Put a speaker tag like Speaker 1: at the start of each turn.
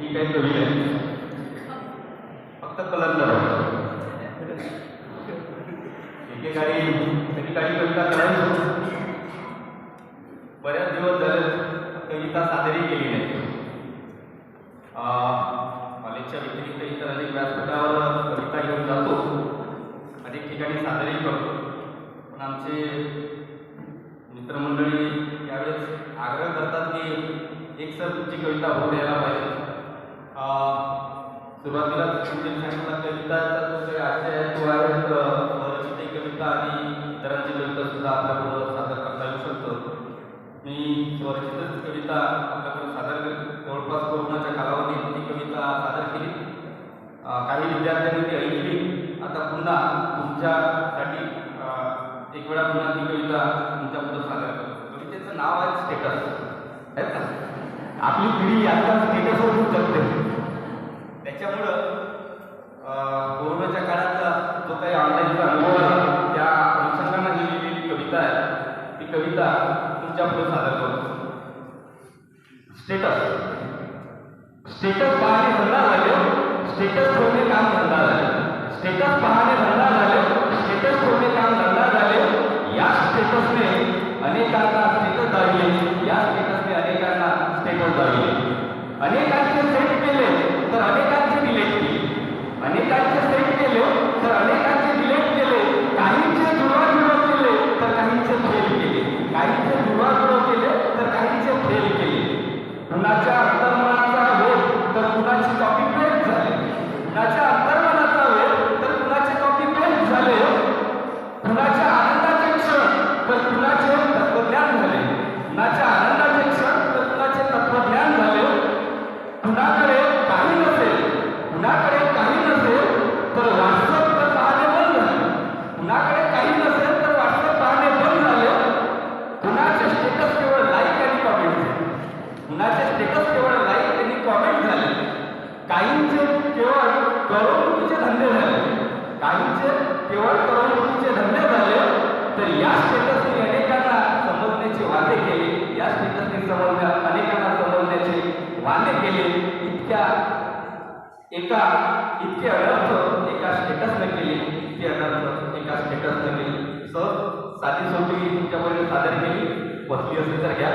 Speaker 1: मी काही कवी नाही. फक्त कलंदर आहे. एकेकाळी काही कविता करायचो. बऱ्याच दिवस झाले कविता सादरी केली नाही. कॉलेजच्या व्यतिरिक्त इतर अनेक व्यासपीठावर कविता घेऊन जातो. अनेक ठिकाणी सादरी करतो. पण आमचे मित्रमंडळी यावेळेस आग्रह करतात की एक सर तुमची कविता होऊ द्यायला पाहिजे. सुरुवातीला म्हणजे सांगितलं कविताचा आशय आहे तो आहे कविता आणि इतरांची कविता सुद्धा आपल्याबरोबर सादर करता येऊ शकतो. मी स्वरचितच कविता आपल्याकडे सादर केली जवळपास कोरोनाच्या कालावधीत ती कविता सादर केली. काही विद्यार्थ्यांनी ती ऐकली. आता पुन्हा तुमच्यासाठी एक वेळा पुन्हा ती कविता तुमच्याबद्दल सादर करतो. कवितेचं नाव आहे स्टेटस. आपली पिढी आता स्टेटसवर खूप जगते. त्याच्यामुळं कोरोनाच्या काळात जो काही ऑनलाईनचा अनुभव आहे त्या अनुषंगानं ही लिहिलेली कविता आहे ती कविता तुमच्यापुढे सादर करतो स्टेटस स्टेटस पाहणे धंदा झाले स्टेटस ठेवणे काम धंदा झाले. स्टेटस पाहणे धंदा झाले स्टेटस ठेवणे काम धंदा झाले या स्टेटसने अनेकांना स्टेटस दाविले या स्टेटसने अनेकांना स्टेटस दाविले अनेकांचे सेट केले तर अनेकांचे डिलेट केले अनेकांचे सेट केले तर अनेकांचे डिलेट केले काहींचे जुळवाजुळव केले तर काहींचे फेल केले काहींचे जुळवाजुळव केले तर काहींचे फेल केले कुणाच्या अंतर्मनाचा वेग तर कुणाची कॉपी पेस्ट झाले कुणाच्या अंतर्मनाचा वेग तर कुणाचे कॉपी पेस्ट झाले कुणाच्या आनंदाचे क्षण तर कुणाचे तत्वज्ञान झाले कुणाच्या आनंदाचे क्षण तर कुणाचे तत्वज्ञान झाले कुणाकडे काही नसेल कुणाकडे काही नसेल तर व्हॉट्सअप तर पाहणे बंद झाले कुणाकडे काही नसेल तर व्हॉट्सअप पाहणे बंद झाले कुणाचे स्टेटस केवळ लाईक आणि कॉमेंट झाले कुणाचे स्टेटस केवळ लाईक आणि कॉमेंट झाले काहींचे केवळ करमणुकीचे धंदे झाले काहींचे केवळ करोडपतीचे धंदे झाले तर या स्टेटसने अनेकांना समजण्याचे वादे केले. या स्टेटसने समजण्या अनेकांना समजण्याचे वादे केले. इतक्या एका इतके अनर्थ एका स्टेटसने केले. इतके अनर्थ एका स्टेटसने केले. सहज साधी सोपी तुमच्यापर्यंत सादर केली. बसली असेल तर घ्या